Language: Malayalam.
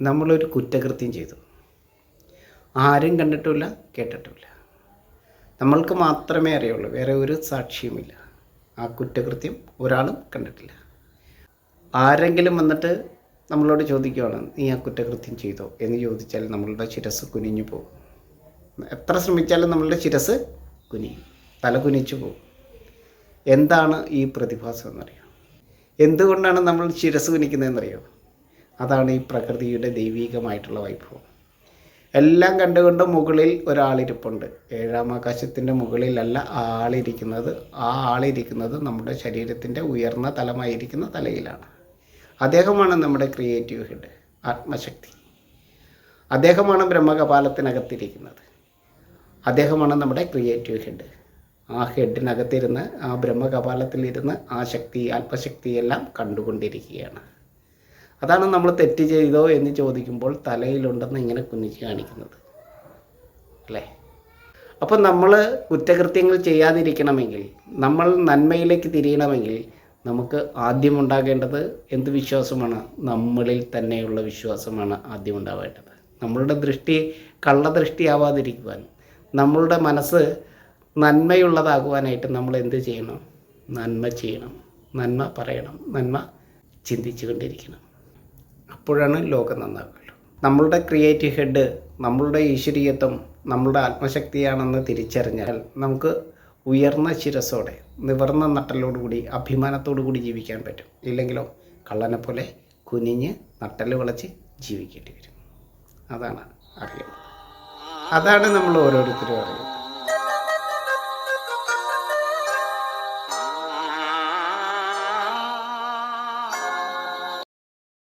നമ്മളൊരു കുറ്റകൃത്യം ചെയ്തു. ആരും കണ്ടിട്ടുമില്ല കേട്ടിട്ടുമില്ല. നമ്മൾക്ക് മാത്രമേ അറിയുള്ളൂ വേറെ ഒരു സാക്ഷിയുമില്ല. ആ കുറ്റകൃത്യം ഒരാളും കണ്ടിട്ടില്ല. ആരെങ്കിലും വന്നിട്ട് നമ്മളോട് ചോദിക്കുകയാണ് നീ ആ കുറ്റകൃത്യം ചെയ്തോ? എന്ന് ചോദിച്ചാൽ നമ്മളുടെ ശിരസ് കുനിഞ്ഞു പോകും. എത്ര ശ്രമിച്ചാലും നമ്മളുടെ ശിരസ് കുനിയും തല കുനിച്ചു പോകും. എന്താണ് ഈ പ്രതിഭാസം എന്നറിയാം? എന്തുകൊണ്ടാണ് നമ്മൾ ശിരസ് കുനിക്കുന്നതെന്നറിയോ? അതാണ് ഈ പ്രകൃതിയുടെ ദൈവീകമായിട്ടുള്ള വൈഭവം. എല്ലാം കണ്ടുകൊണ്ട് മുകളിൽ ഒരാളിരിപ്പുണ്ട്. ഏഴാം ആകാശത്തിന്റെ മുകളിലല്ല ആളിരിക്കുന്നത്. ആ ആളിരിക്കുന്നത് നമ്മുടെ ശരീരത്തിന്റെ ഉയർന്ന തലമായിരിക്കുന്ന തലയിലാണ്. അദ്ദേഹമാണ് നമ്മുടെ ക്രിയേറ്റീവ് ഹെഡ് ആത്മശക്തി. അദ്ദേഹമാണ് ബ്രഹ്മകപാലത്തിനകത്തിരിക്കുന്നത്. അദ്ദേഹമാണ് നമ്മുടെ ക്രിയേറ്റീവ് ഹെഡ്. ആ ഹെഡിനകത്തിരുന്ന് ആ ബ്രഹ്മകപാലത്തിലിരുന്ന് ആ ശക്തി ആത്മശക്തിയെല്ലാം കണ്ടുകൊണ്ടിരിക്കുകയാണ്. അതാണ് നമ്മൾ തെറ്റ് ചെയ്തോ എന്ന് ചോദിക്കുമ്പോൾ തലയിലുണ്ടെന്ന് ഇങ്ങനെ കുഞ്ഞിച്ച് കാണിക്കുന്നത്. അല്ലേ? അപ്പം നമ്മൾ കുറ്റകൃത്യങ്ങൾ ചെയ്യാതിരിക്കണമെങ്കിൽ നമ്മൾ നന്മയിലേക്ക് തിരിയണമെങ്കിൽ നമുക്ക് ആദ്യം ഉണ്ടാകേണ്ടത് എന്ത് വിശ്വാസമാണ്? നമ്മളിൽ തന്നെയുള്ള വിശ്വാസമാണ് ആദ്യം ഉണ്ടാവേണ്ടത് നമ്മളുടെ ദൃഷ്ടി കള്ളദൃഷ്ടിയാവാതിരിക്കുവാൻ നമ്മളുടെ മനസ്സ് നന്മയുള്ളതാകുവാനായിട്ട് നമ്മൾ എന്ത് ചെയ്യണം? നന്മ ചെയ്യണം. നന്മ പറയണം. നന്മ ചിന്തിച്ചു കൊണ്ടിരിക്കണം അപ്പോഴാണ് ലോകം നന്നാകുള്ളൂ. നമ്മളുടെ ക്രിയേറ്റീവ് ഹെഡ് നമ്മളുടെ ഈശ്വരീയത്വം നമ്മളുടെ ആത്മശക്തിയാണെന്ന് തിരിച്ചറിഞ്ഞാൽ നമുക്ക് ഉയർന്ന ശിരസോടെ നിവർന്ന നട്ടലോടുകൂടി അഭിമാനത്തോടു കൂടി ജീവിക്കാൻ പറ്റും. ഇല്ലെങ്കിലോ കള്ളനെ പോലെ കുനിഞ്ഞ് നട്ടൽ വിളച്ച് ജീവിക്കേണ്ടി വരും. അതാണ് അറിയുന്നത്. അതാണ് നമ്മൾ ഓരോരുത്തരും അറിയുന്നത്.